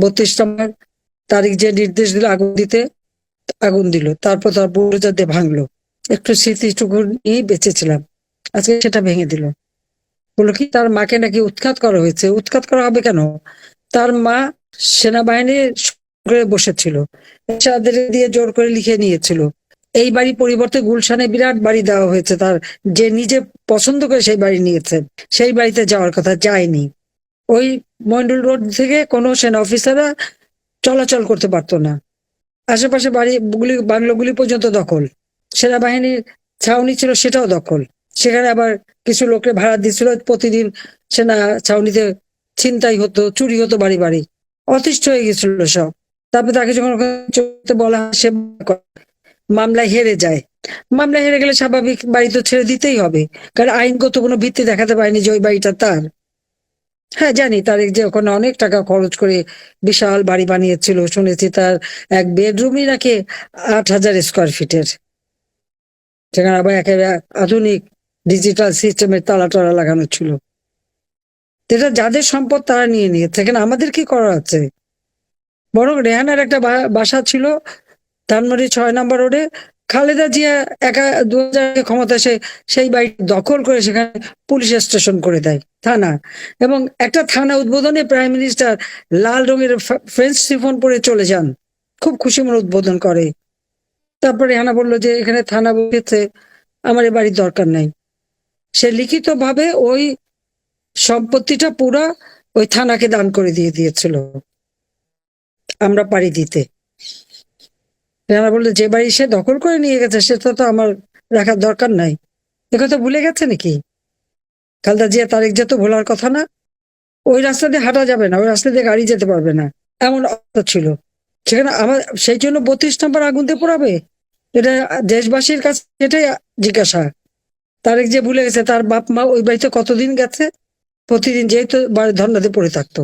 বত্রিশ নম্বর তারিখ যে নির্দেশ দিল, আগুন দিতে আগুন দিল। তারপর তার বুড়োজার দিয়ে ভাঙলো। একটু স্মৃতিটুকু নিয়েই বেঁচেছিলাম। আজকে সেটা ভেঙে দিল। বলল কি, তার মাকে নাকি উৎখাত করা হয়েছে। উৎখাত করা হবে কেন? তার মা সেনাবাহিনীর বসেছিল। দিয়ে জোর করে লিখে নিয়েছিল। এই বাড়ি পরিবর্তে গুলশানে বিরাট বাড়ি দেওয়া হয়েছে। তার যে নিজে পছন্দ করে সেই বাড়ি নিয়েছে। সেই বাড়িতে যাওয়ার কথা যায়নি। ওই মন্ডল রোড থেকে কোনো সেনা অফিসাররা চলাচল করতে পারতো না। আশেপাশে বাড়িগুলি বাংলোগুলি পর্যন্ত দখল। সেনাবাহিনীর ছাউনি ছিল, সেটাও দখল। সেখানে আবার কিছু লোককে ভাড়া দিচ্ছিল প্রতিদিন সেনা ছাউনিতে ছিনতাই হতো, চুরি হতো বাড়ি বাড়ি। অতিষ্ঠ হয়ে গেছিল সব। তারপর তাকে যখন চলতে বলা হয়, সে মামলায় হেরে যায়। মামলায় হেরে গেলে স্বাভাবিক বাড়ি তো ছেড়ে দিতেই হবে। কারণ আইনগত কোনো ভিত্তি দেখাতে পারেনি যে ওই বাড়িটা তার। হ্যাঁ জানি তার যে ওখানে অনেক টাকা খরচ করে বিশাল বাড়ি বানিয়েছিল, শুনেছি তার এক বেডরুমই নাকি আট হাজার স্কোয়ার ফিটের সেখানে আবার একেবারে আধুনিক ডিজিটাল সিস্টেমের তালা টালা লাগানো ছিল। এটা যাদের সম্পদ তারা নিয়ে নিয়েছে। এখানে আমাদের কি করার আছে? বরং রেহানার একটা বাসা ছিল, ধানমন্ডি ছয় নম্বর রোডে খালেদা জিয়া একা দু হাজার ক্ষমতা সে সেই বাড়ি দখল করে সেখানে পুলিশ স্টেশন করে দেয় থানা এবং একটা থানা উদ্বোধনে প্রাইম মিনিস্টার লাল রঙের ফ্রেঞ্চ সিফন পরে চলে যান, খুব খুশি মনে উদ্বোধন করে। তারপরে রেহানা বলল যে, এখানে থানা বসেছে, আমার এ বাড়ির দরকার নাই। সে লিখিত ভাবে ওই সম্পত্তিটা পুরা ওই থানাকে দান করে দিয়ে দিয়েছিল, আমরা পারি দিতে। রেহানা বলল, যে বাড়ি সে দখল করে নিয়ে গেছে, সেটা তো আমার রাখার দরকার নাই। একথা ভুলে গেছে নাকি? খালদা জিয়া তারেক যে তো ভোলার কথা না। ওই রাস্তা দিয়ে হাঁটা যাবে না, ওই রাস্তা দিয়ে গাড়ি যেতে পারবে না, এমন অবস্থা ছিল। সেখানে আমার, সেই জন্য বত্রিশ নম্বর আগুন দিয়ে পোড়াবে? এটা দেশবাসীর কাছে এটাই জিজ্ঞাসা। তারেক যে ভুলে গেছে, তার বাপ মা ওই বাড়িতে কতদিন গেছে? প্রতিদিন যেহেতু বাড়ি ধর্নাতে পড়ে থাকতো।